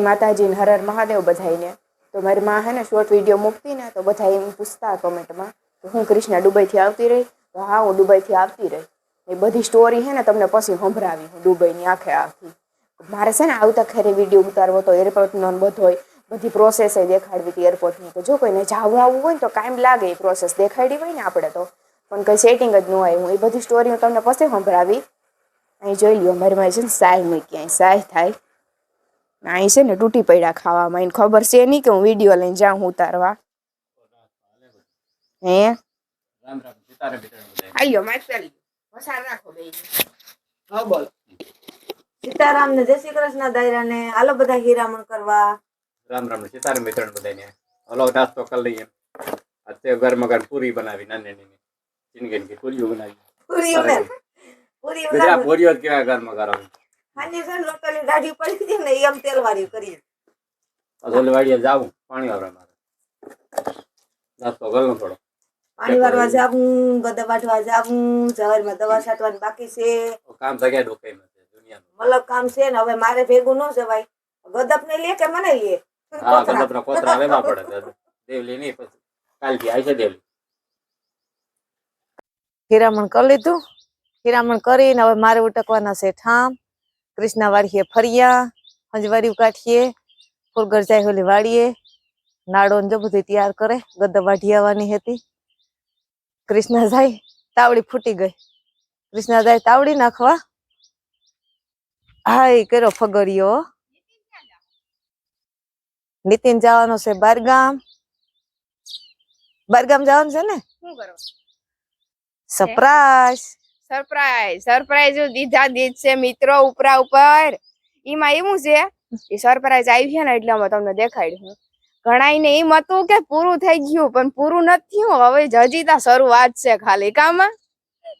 જય માતાજી ને હર હર મહાદેવ બધાઈને તો મારી માં હે ને શોર્ટ વીડિયો મૂકતી ને તો બધા એમ પૂછતા કમેન્ટમાં કે હું કૃષ્ણા દુબઈથી આવતી રહી? તો હા, હું દુબઈથી આવતી રહી. એ બધી સ્ટોરી હે ને તમને પછી સંભળાવી હું દુબઈની આખે આખી. મારે છે ને આવતા ખેરે વીડિયો ઉતારવો તો એરપોર્ટનો બધો બધી પ્રોસેસ દેખાડવી હતી એરપોર્ટની તો જો કોઈને જાવું આવવું હોય ને તો કાંઈ લાગે એ પ્રોસેસ દેખાડી હોય ને આપણે તો. પણ કંઈ સેટિંગ જ ન હોય હું એ બધી સ્ટોરી હું તમને પછી સંભળાવી. અહીં જોઈ લ્યો, મારી મારી છે ને સાય મૂકી, અહીં સાય થાય. અહીં છે ને તૂટી પડ્યા ખાવામાં. એને ખબર છે નહીં કે હું વીડિયો લઈને જાઉં ઉતારવા. હે? રામ રામ સીતારામ સીતારામ આલ્યો માર વસાર રાખો બે હા બોલ. સીતારામ ને જય શ્રી કૃષ્ણ દાયરા ને હાલો બધા હીરામણ કરવા. રામ રામ સીતારામ મિત્રણ બધાને હલો નાસ્તો કરી લઈએ. અત્યારે ગરમા ગરમ પૂરી બનાવી નાની નાની ચીનગીની પૂરીઓ બનાવી. પૂરી પૂરી ઉમેર પૂરીઓ જ કેવા ગરમા ગરમ. છે દાઢી પડી ને જાવું પાણી વાળવા મારે. નાસ્તો કરું થોડો. પાણી વારવા જાવું ગદા વાઢવા જાવું જવારમાં દવા છાંટવાની બાકી છે. કામ છે દુનિયાનું. મલક કામ છે ને હવે મારે ભેગું ન જવાય. ગદપ ને લે કે મને લે? હા કોતરા લેવા પડે દેવલી નહીં પછી કાલથી આવી છે દેવલી. હીરામણ કરી લીધું. હીરામણ કરીને હવે મારે ઉટકવાના છે ઠામ. કૃષ્ણા વાડીએ ફર્યા હંજવારી કાઢીએ ફુરગર જાય હોલી વાળીએ નાડો જો બધું તૈયાર કરે ગદ્દા વાઢી આવવાની હતી. કૃષ્ણા જાય તાવડી ફૂટી ગઈ. કૃષ્ણા જાય તાવડી નાખવા. હા એ કર્યો ફગરિયો. નીતિન જવાનો છે બારગામ. બારગામ જવાનું છે ને? સરપ્રાઈઝ સરપ્રાઈઝ સરપ્રાઈઝ દીધા દીધ છે મિત્રો ઉપરા ઉપર. એમાં એવું છે, એ સરપ્રાઈઝ આવી છે ને એટલે અમે તમને દેખાડ્યું ઘણા ને એમ હતું કે પૂરું થઈ ગયું, પણ પૂરું નથી હવે હજી તા શરૂઆત છે ખાલી, કામાં?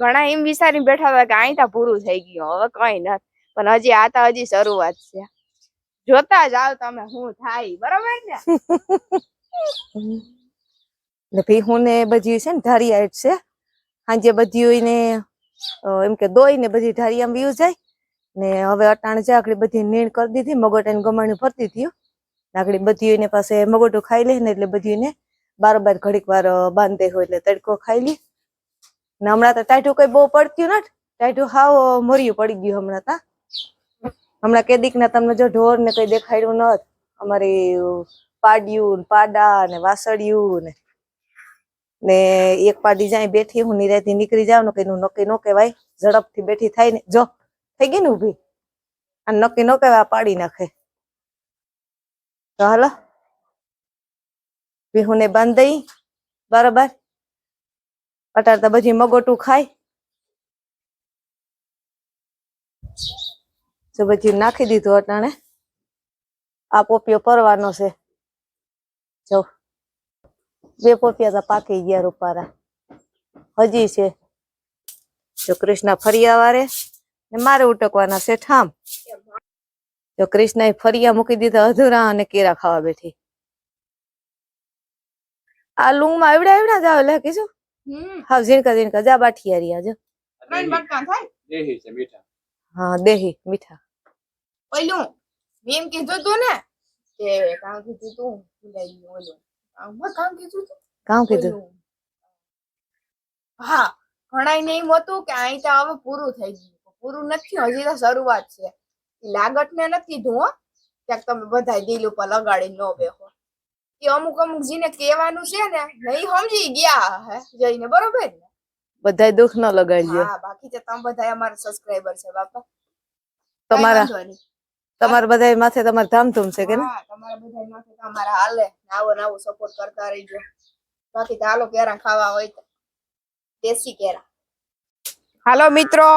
ઘણા એમ વિચારીને બેઠા હતા કે અહીં તા પૂરું થઈ ગયું, હવે કઈ નથી. પણ હજી આ તા હજી શરૂઆત છે. જોતા જાવ તમે શું થાય, બરોબર ને? એટલે ભીહું ને બધી છે ને ધારિયા છે. સાંજે બધી ને એમ કે દોઈ ને બધી ઢારી આમ વ્યૂ જાય. ને હવે અટાણ જાકડી બધી નીણ કરી દીધી મગોટા ને ગમાણી ભરતી થયું આકડી બધી એને પાસે મગોટું ખાઈ લે ને એટલે બધી એને બારોબાર ઘડીક વાર બાંધે હોય એટલે તડકો ખાઈ લે. ને હમણાં તો ટાઢું કઈ બહુ પડતું નથી ટાઢું હાવ મર્યું પડી ગયું હમણાં તા. હમણાં કેદીક ના તમને જો ઢોર ને કઈ દેખાડ્યું નત. અમારી પાડ્યું ને પાડા ને વાસળિયું ને ને એક પા ડિઝાઇન બેઠી હું નિરાયથી નીકળી જાવ ને કઈનું નક્કી ન કહેવાય. ઝડપથી બેઠી થાય ને, જો, થઈ ગઈ ને ઊભી? આ નક્કી ન કહેવાય પાડી નાખે. તો હાલો. વિહુને બાંધી. બરાબર. અટારતા બધી મગોટું ખાય. તો બધી નાખી દીધું અટાણે. આ પોપિયો પરવાનો છે. જો. બે પોપિયા તો પાકી ગયા રૂપારા. હજી છે. જો કૃષ્ણ ફરિયા વારે ને મારે ઉટકવાના છે ઠામ. જો કૃષ્ણ ફરિયા મૂકી દીધા અધૂરા અને કેરા ખાવા બેઠી. આ લુંગમાં એવડા એવડા જ આવે લે કીધું હમ. હા ઝીણકા ઝીણકા જા બાઠિયા રહ્યા જો ત્રણ બટકા થાય? દેહી છે મીઠા. હા દેહી મીઠા. ઓલું મેમ કીધું તું ને કે કાં કીધું તું ભૂલાઈ ગયું ઓલું. કામ કીધું કામ કીધું. હા ઘણા ને એમ હતું કે અહીં તો હવે પૂરું થઈ ગયું. પૂરું નથી હજી તો શરૂઆત છે. ઈ લાગત ને નથી હો. ક્યાંક તમે બધા દિલ ઉપર લગાડી ન બેહો. એ અમુક અમુક જીને કહેવાનું છે ને નહીં સમજી ગયા હે જઈને બરોબર ને? બધાય દુઃખ ન લગાડજો. હા બાકી તો તમે બધા અમારા સબસ્ક્રાઇબર છે બાપા. તમારા. તમારા બધા માથે તમારે ધામધૂમ છે કે ને? તમારા બધા માથે તો હાલે. આવો નવો સપોર્ટ કરતા રહીજો. બાકી તો હાલો કેરા ખાવા હોય તો. દેશી કેરા. હાલો મિત્રો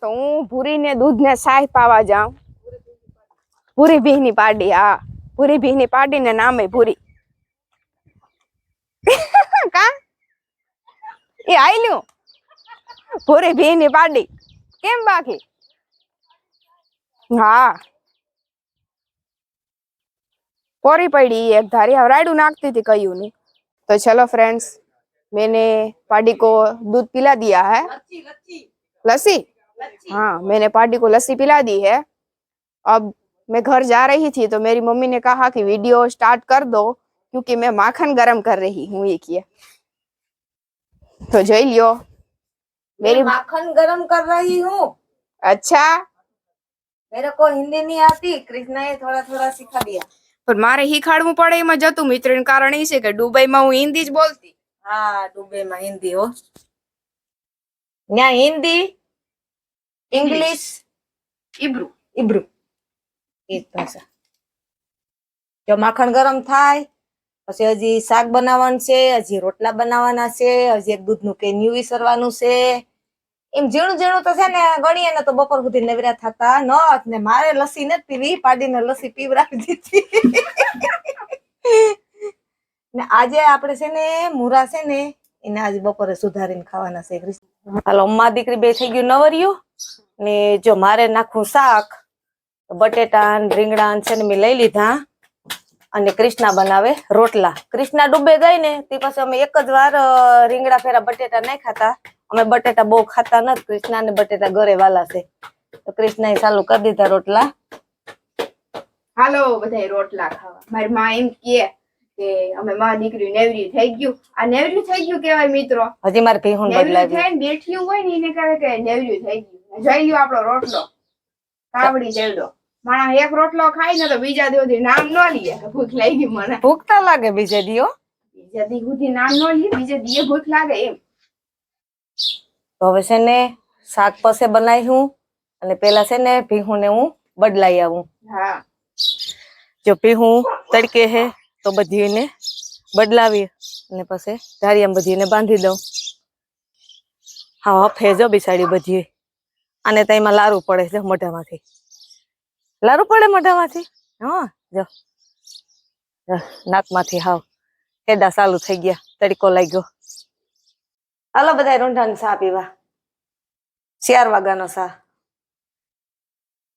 તો હું ભૂરી ને દૂધ ને સાય પાવા જાઉં. ભૂરી ભીહની પાડી હા. ભૂરી ભીહની પાડી ને નામે ભૂરી. કા? એ આયલું ભૂરી ભીહની પાડી. કેમ બાકી? હા. કોરી પડી एक धारी अब राइडू नाकती थी कहीं नहीं तो चलो फ्रेंड्स मैंने पाडी को दूध पिला दिया है लस्सी हाँ मैंने पाडी को लस्सी पिला दी है अब मैं घर जा रही थी तो मेरी मम्मी ने कहा कि वीडियो स्टार्ट कर दो क्योंकि मैं माखन गरम कर रही हूँ ये किया तो જોઈ લ્યો मेरी माखन गरम कर रही हूँ अच्छा मेरे को हिंदी नहीं आती कृष्णा એ થોડા થોડા સિખા દિયા પણ મારે શીખાડવું પડે એમાં જતું મિત્ર કારણ એ છે કે દુબઈમાં હું હિન્દી જ બોલતી. હા દુબઈમાં હિન્દી હો. ત્યાં હિન્દી ઇંગ્લિશ ઇબ્રુ. ઇબ્રુ. એ જ ભાષા. જો માખણ ગરમ થાય પછી હજી શાક બનાવવાનું છે હજી રોટલા બનાવવાના છે હજી એક દૂધનું કેન્યુ વિસરવાનું છે. એમ ઝીણું ઝીણું તો છે ને ગણીએ ને તો બપોર સુધી નવરા થતા ન ને મારે લસ્સી નથી પીવી, પાડીને લસ્સી પીવરાવી દીધી. ને આજે આપણે છે ને મુરા છે ને એને આજે બપોરે સુધારીને ખાવાના છે. હાલો, અમ્મા દીકરી બે થઈ ગયું નવરિયું ને જો મારે નાખું શાક બટેટા રીંગણા છે ને મેં લઈ લીધા. અને કૃષ્ણા બનાવે રોટલા. કૃષ્ણા ડૂબે ગઈ ને, તે પછી અમે એક જ વાર રીંગણા ફેરા બટેટા નહીં ખાતા અમે બટેટા બહુ ખાતા નથી કૃષ્ણા ને બટેટા ઘરે વાલા છે. તો કૃષ્ણા ચાલુ કરી દીધા રોટલા. હાલો બધા રોટલા ખાવા. મારી માં એમ કહે કે અમે માં દીકરી નેવરી થઈ ગયું. આ નેવરી થઈ ગયું કેવાય મિત્રો. હજી મારે ભીહું બદલાવી થઈને બેઠ્યું હોય ને એને કહેવાય કે નેવરી થઈ ગયું. જોઈ લ્યો આપણો રોટલો. કાવડી જેવડો માણસ એક રોટલો ખાઈ ને તો બીજા દિવસ નામ ન લઈએ કે ભૂખ લાગી મને. ભૂખ તો લાગે બીજા દિયો બીજા દી સુધી નામ ન લઈએ બીજા દિયે ભૂખ લાગે એમ. તો હવે છે ને શાક પાસે બનાવ્યું અને પેલા છે ને ભીહું ને હું બદલાઈ આવું. જો ભીહું તડકે હે તો બધી એને બદલાવી અને પછી ધારિયામાં બધી એને બાંધી દઉં. હા ફેજો બિસાડી બધી અને તો એમાં લારું પડે છે મોઢામાંથી. લારું પડે મોઢામાંથી? હા જો. નાકમાંથી હાવ. હેડા ચાલુ થઈ ગયા. તડકો લાગ્યો. હાલો બધા રૂંઢાની સા પીવા. ચાર વાગ્યાનો સા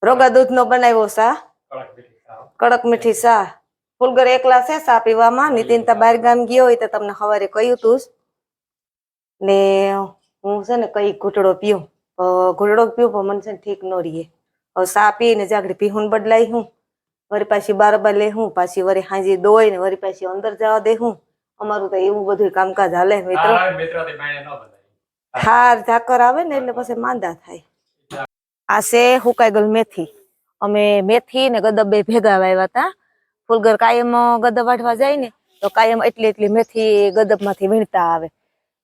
રોગા દૂધ નો બનાવ્યો સા કડક મીઠી સા ફૂલગર એકલા છે સા પીવામાં. નીતિન તા બહાર ગામ ગયો હોય તો તમને સવારે કહ્યું તું ને હું છે ને કઈ ઘૂંટડો અ, ઘૂંટડો પીવું પણ મને છે ને ઠીક ન રહીએ હવે પી પીને જાગડી પીહું બદલાઈ હું. વરી પાછી બારબાર લે હું પાછી વળી હાંજી દોઈ ને વળી પાછી અંદર જવા દે હું અમારું તો એવું બધું કામકાજ હાલે મિત્રો થાર ઝાકર આવે ને એટલે પછી માંદા થાય. આ છે હુકાઈ ગયેલ મેથી. અમે મેથી ને ગદબ ભેગા વાવ્યા હતા ફૂલગર કાયમ ગદબ વાઢવા જાય ને તો કાયમ એટલી એટલી મેથી ગદબમાંથી વીણતા આવે.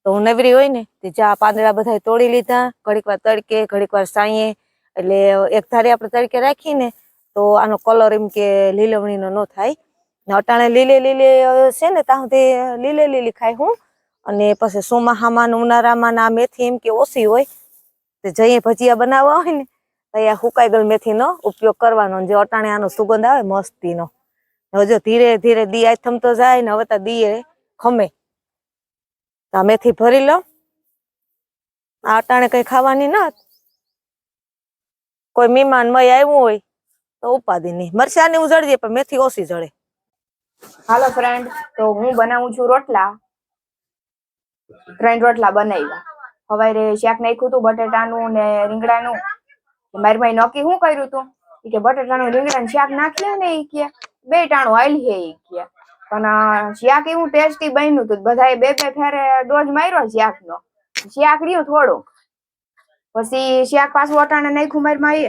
તો હું નવરી હોય ને તે જા પાંદડા બધા તોડી લીધા ઘડીક વાર તડકે ઘડીક વાર સાંયે. એટલે એક ધારી આપણે તડકે રાખીને તો આનો કલર એમ કે લીલવણીનો ન થાય. અટાણે લીલે લીલે છે ને ત્યાં સુધી લીલે લીલી ખાય હું. અને પછી ચોમાહામાં ને ઉનાળામાં ના મેથી એમ કે ઓછી હોય. તો જઈએ ભજીયા બનાવવા હોય ને ત્યાં હુકાઈ ગયેલ મેથીનો ઉપયોગ કરવાનો જે અટાણે આનો સુગંધ આવે મસ્તીનો. હજુ ધીરે ધીરે દી આથમતો જાય ને હવે તો દીએ ખમે. તો મેથી ભરી લો. આ અટાણે કઈ ખાવાની ન કોઈ મહેમાન મય આવ્યું હોય તો ઉપાધિ નહીં. મરચાની ઉજળજે પણ મેથી ઓછી જળે. હાલો ફ્રેન્ડ તો હું બનાવું છું રોટલા. ત્રણ રોટલા બનાવ્યા. હવે શાક નાખ્યું હતું, બટેટાનું ને રીંગણાનું. મારી ભાઈ નક્કી શું કર્યું ઈ કે બટેટાનું રીંગણાનું શાક નાખીએ ને એ કે બે ટાણું હાલી હે એ કે. પણ શાક એવું ટેસ્ટી બન્યું હતું બધાએ બે બે ફેરે ડોઝ માર્યો શાકનો. શાક રહ્યું થોડું પછી શાક પાછું અટાણે નાખ્યું મારી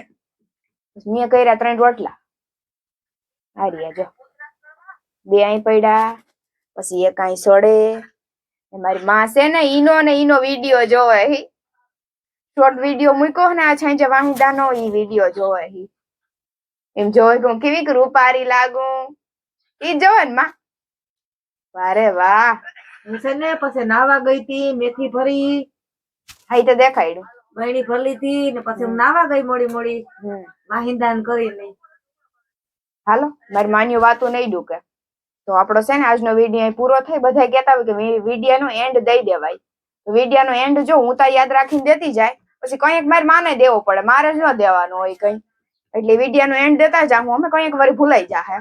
પછી મેં કર્યા ત્રણ રોટલા. હારી જો બે અહીં પડ્યા પછી એક અહીં સડે. મારી માં છે ને ઈનો ને ઈનો વીડિયો જોવે હી. શોર્ટ વીડિયો મૂક્યો ને આ છાંજે વાંડાનો ઈ વીડિયો જોવે હી. એમ જોવે કે હું કેવી રૂપારી લાગુ. ઈ જોવે ને માં. વારે વાહ. હું છે ને પછી નાવા ગઈ તી મેથી ભરી. હા તો દેખાડ્યું વહેણી ભરલી હતી ને પછી હું નાવા ગઈ મોડી મોડી. વાહિંદાન કરીને. હાલો મારી માન્યું વાતો નહીં ડૂકે તો આપણો છે ને આજનો વીડિયો પૂરો થાય. બધા કહેતા હોય કે વીડિયો નો એન્ડ દઈ દેવાય. તો વીડિયો નો એન્ડ જો હું તો યાદ રાખીને દેતી જાય, પછી કંઈક મારે માને દેવો પડે. મારે જ ન દેવાનો હોય કઈ. એટલે વીડિયો નો એન્ડ દેતા જાઉં અમે કંઈક વાર ભૂલાઈ જાહે.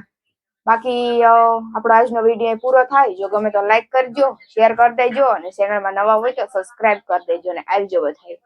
બાકી આપણો આજનો વીડિયો પૂરો થાય. જો ગમે તો લાઈક કરજો શેર કરી દેજો અને ચેનલમાં નવા હોય તો સબસ્ક્રાઇબ કરી દેજો અને આવજો બધા